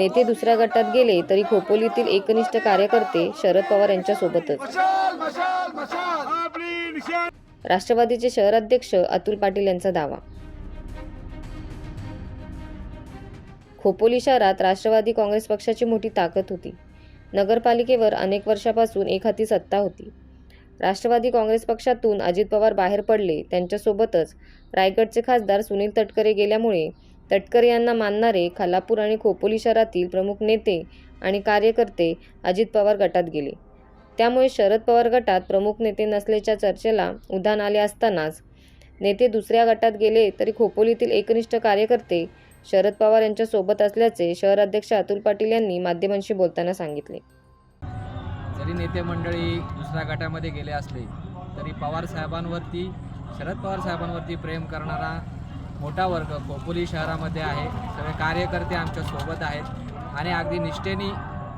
नेते दुसऱ्या गटात गेले तरी खोपोलीतील एकनिष्ठ कार्यकर्ते शरद पवार यांच्यासोबतच. राष्ट्रवादीचे शहराध्यक्ष अतुल पाटील यांचा दावा. खोपोली शहरात राष्ट्रवादी काँग्रेस पक्षाची मोठी ताकद होती. नगरपालिकेवर अनेक वर्षापासून एक हाती सत्ता होती. राष्ट्रवादी काँग्रेस पक्षातून अजित पवार बाहेर पडले त्यांच्यासोबतच रायगडचे खासदार सुनील तटकरे गेल्यामुळे तटकरे यांना मानणारे खालापूर आणि खोपोली शहरातील प्रमुख नेते आणि कार्यकर्ते अजित पवार गटात गेले. त्यामुळे शरद पवार गटात प्रमुख नेते नसल्याच्या चर्चेला उधाण आले असतानाच नेते दुसऱ्या गटात गेले तरी खोपोलीतील एकनिष्ठ कार्यकर्ते शरद पवार यांच्यासोबत असल्याचे असल्याचे शहराध्यक्ष अतुल पाटील यांनी माध्यमांशी बोलताना सांगितले. जरी नेते मंडळी दुसऱ्या गटामध्ये गेले असले तरी पवार साहेबांवरती शरद पवार साहेबांवरती प्रेम करणारा मोठा वर्ग खोपोली शहरामध्ये आहे. सगळे कार्यकर्ते आमच्यासोबत आहेत. आणि अगदी निष्ठेने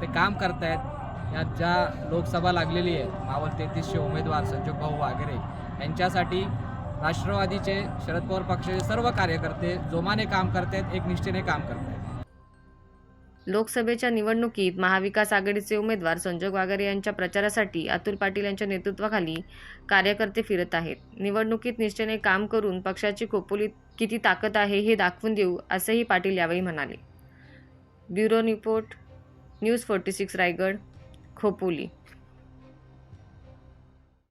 ते काम करतायत. यात ज्या लोकसभा लागलेली आहे मावळ तेहतीसशे उमेदवार संजोग भाऊ वागेरे यांच्यासाठी राष्ट्रवादीचे शरद पवार पक्षाचे सर्व कार्यकर्ते जोमाने काम करतायत एक निष्ठेने काम करतायत. लोकसभेच्या निवडणुकीत महाविकास आघाडीचे उमेदवार संजोग वागरे यांच्या प्रचारासाठी अतुल पाटील यांच्या नेतृत्वाखाली कार्यकर्ते फिरत आहेत. निवडणुकीत निष्ठेने काम करून पक्षाची खोपोलीत किती ताकद आहे हे दाखवून देऊ असेही पाटील यावेळी म्हणाले. Bureau report news forty six Raigad Khopoli.